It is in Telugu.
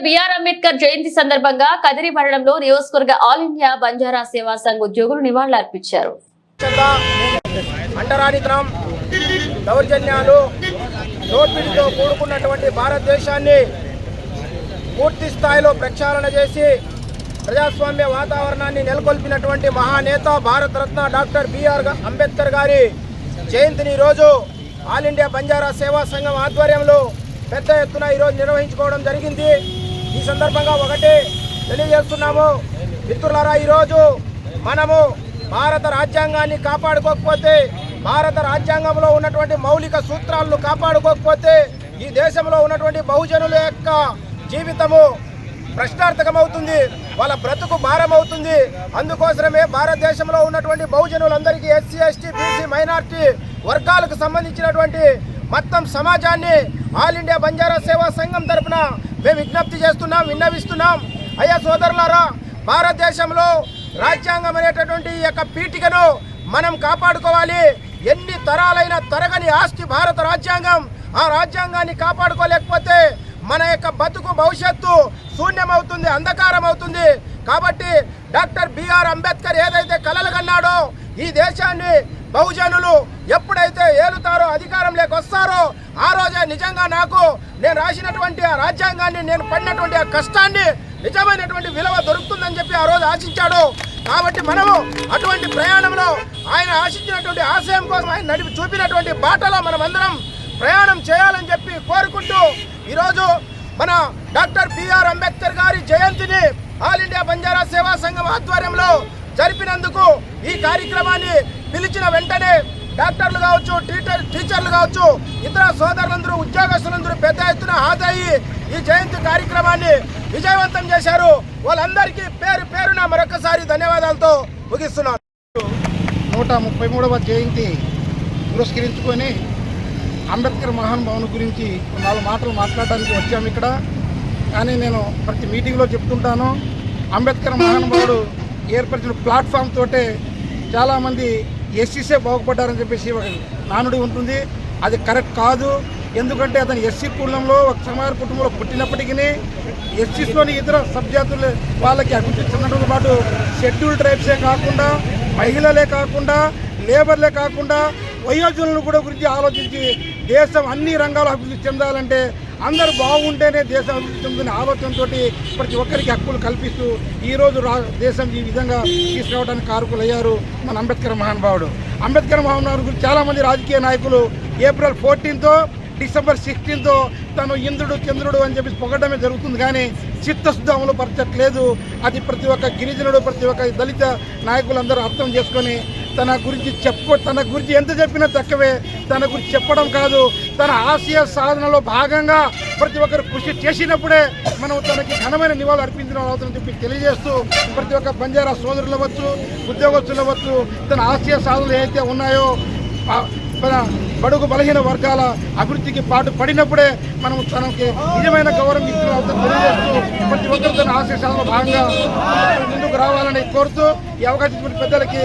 డాక్టర్ బిఆర్ అంబేద్కర్ జయంతి సందర్భంగా కదిరి మండలంలో నియోజకవర్గ ఆల్ ఇండియా బంజారా సేవా సంఘ్ ఉద్యోగులు నివాళులర్పించారు అంటరానితనం దౌర్జన్యాలు దోపిడీతో కూడుకున్నటువంటి భారతదేశాన్ని పూర్తి స్థాయిలో ప్రక్షాళన చేసి ప్రజాస్వామ్య వాతావరణాన్ని నెలకొల్పినటువంటి మహానేత భారతరత్న డాక్టర్ బిఆర్ అంబేద్కర్ గారి జయంతిని ఈరోజు ఆల్ ఇండియా బంజారా సేవా సంఘం ఆధ్వర్యంలో పెద్ద ఎత్తున ఈరోజు నిర్వహించుకోవడం జరిగింది. ఈ సందర్భంగా ఒకటి తెలియజేస్తున్నాము. మిత్రులారా ఈరోజు మనము భారత రాజ్యాంగాన్ని కాపాడుకోకపోతే భారత రాజ్యాంగంలో ఉన్నటువంటి మౌలిక సూత్రాలను కాపాడుకోకపోతే ఈ దేశంలో ఉన్నటువంటి బహుజనుల యొక్క జీవితము ప్రశ్నార్థకమవుతుంది వాళ్ళ బ్రతుకు భారం అవుతుంది అందుకోసమే భారతదేశంలో ఉన్నటువంటి బహుజనులందరికీ ఎస్సీ ఎస్టీ బీసీ మైనార్టీ వర్గాలకు సంబంధించినటువంటి మొత్తం సమాజాన్ని ఆల్ ఇండియా బంజారా సేవా సంఘం తరపున మేము విజ్ఞప్తి చేస్తున్నాం విన్నవిస్తున్నాం. అయ్యా సోదరులారా భారతదేశంలో రాజ్యాంగం అనేటటువంటి ఈ యొక్క పీఠికను మనం కాపాడుకోవాలి. ఎన్ని తరాలైన తరగని ఆస్తి భారత రాజ్యాంగం ఆ రాజ్యాంగాన్ని కాపాడుకోలేకపోతే మన యొక్క బతుకు భవిష్యత్తు శూన్యమవుతుంది అంధకారం అవుతుంది కాబట్టి డాక్టర్ బిఆర్ అంబేద్కర్ ఏదైతే కలలు కన్నాడో ఈ దేశాన్ని బహుజనులు ఎప్పుడైతే ఏలుతారో అధికారంలోకి వస్తారో ఆ రోజే నిజంగా నాకు నేను రాసినటువంటి ఆ రాజ్యాంగాన్ని నేను పడినటువంటి ఆ కష్టాన్ని నిజమైనటువంటి విలువ దొరుకుతుందని చెప్పి ఆ రోజు ఆశించాడు. కాబట్టి మనము అటువంటి ప్రయాణంలో ఆయన ఆశించినటువంటి ఆశయం కోసం ఆయన నడిపి చూపినటువంటి బాటలో మనమందరం ప్రయాణం చేయాలని చెప్పి కోరుకుంటూ ఈరోజు మన డాక్టర్ బిఆర్ అంబేద్కర్ గారి జయంతిని ఆల్ ఇండియా బంజారా సేవా సంఘం ఆధ్వర్యంలో ఈ కార్యక్రమాన్ని పిలిచిన వెంటనే డాక్టర్లు కావచ్చు టీచర్ టీచర్లు కావచ్చు ఇతర సోదరులందరూ ఉద్యోగస్తులందరూ పెద్ద ఎత్తున హాజరయ్యి ఈ జయంతి కార్యక్రమాన్ని విజయవంతం చేశారు. వాళ్ళందరికీ పేరు పేరున మరొకసారి ధన్యవాదాలతో ముగిస్తున్నాను. నూట ముప్పై మూడవ జయంతి పురస్కరించుకొని అంబేద్కర్ మహానుభావుని గురించి నాలుగు మాటలు మాట్లాడడానికి వచ్చాము ఇక్కడ. కానీ నేను ప్రతి మీటింగ్లో చెప్తుంటాను. అంబేద్కర్ మహానుభావుడు ఏర్పరిచిన ప్లాట్ఫామ్ తోటే చాలామంది ఎస్సీసే బాగుపడ్డారని చెప్పేసి ఒక నానుడి ఉంటుంది. అది కరెక్ట్ కాదు. ఎందుకంటే అతను ఎస్సీ కులంలో ఒక సమాజ కుటుంబంలో పుట్టినప్పటికీ ఎస్సీస్లోని ఇతర సబ్జాతులు వాళ్ళకి అభివృద్ధి చెందడంతో పాటు షెడ్యూల్ ట్రైబ్సే కాకుండా మహిళలే కాకుండా లేబర్లే కాకుండా వయోజనులను కూడా గురించి ఆలోచించి దేశం అన్ని రంగాల్లో అభివృద్ధి చెందాలంటే అందరూ బాగుంటేనే దేశం అభివృద్ధి చెందుతున్న ఆలోచనతో ప్రతి ఒక్కరికి హక్కులు కల్పిస్తూ ఈరోజు రా దేశం ఈ విధంగా తీసుకురావడానికి కారకులయ్యారు మన అంబేద్కర్ మహానుభావుడు. అంబేద్కర్ మహానుభావుడు గురించి చాలామంది రాజకీయ నాయకులు ఏప్రిల్ ఫోర్టీన్తో డిసెంబర్ సిక్స్టీన్తో తను ఇంద్రుడు చంద్రుడు అని చెప్పి పొగడమే జరుగుతుంది కానీ చిత్తశుద్ధి అమలు పరచట్లేదు. అది ప్రతి ఒక్క గిరిజనుడు ప్రతి ఒక్క దళిత నాయకులందరూ అర్థం చేసుకొని తన గురించి చెప్ప తన గురించి ఎంత చెప్పినా తక్కువే. తన గురించి చెప్పడం కాదు. తన ఆశయ సాధనలో భాగంగా ప్రతి ఒక్కరు కృషి చేసినప్పుడే మనం తనకి ఘనమైన నివాళులు అర్పించిన అవుతుందని చెప్పి తెలియజేస్తూ ప్రతి ఒక్క బంజారా సోదరులు అవ్వచ్చు ఉద్యోగస్తులు అవ్వచ్చు తన ఆశయ సాధనలు ఏవైతే ఉన్నాయో మన బడుగు బలహీన వర్గాల అభివృద్ధికి పాటు పడినప్పుడే మనం తనకి నిజమైన గౌరవం ఇస్తున్నాం తెలియజేస్తూ ప్రతి ఒక్కరు తన ఆశయ సాధనలో భాగంగా ముందుకు రావాలని కోరుతూ ఈ అవకాశం పెద్దలకి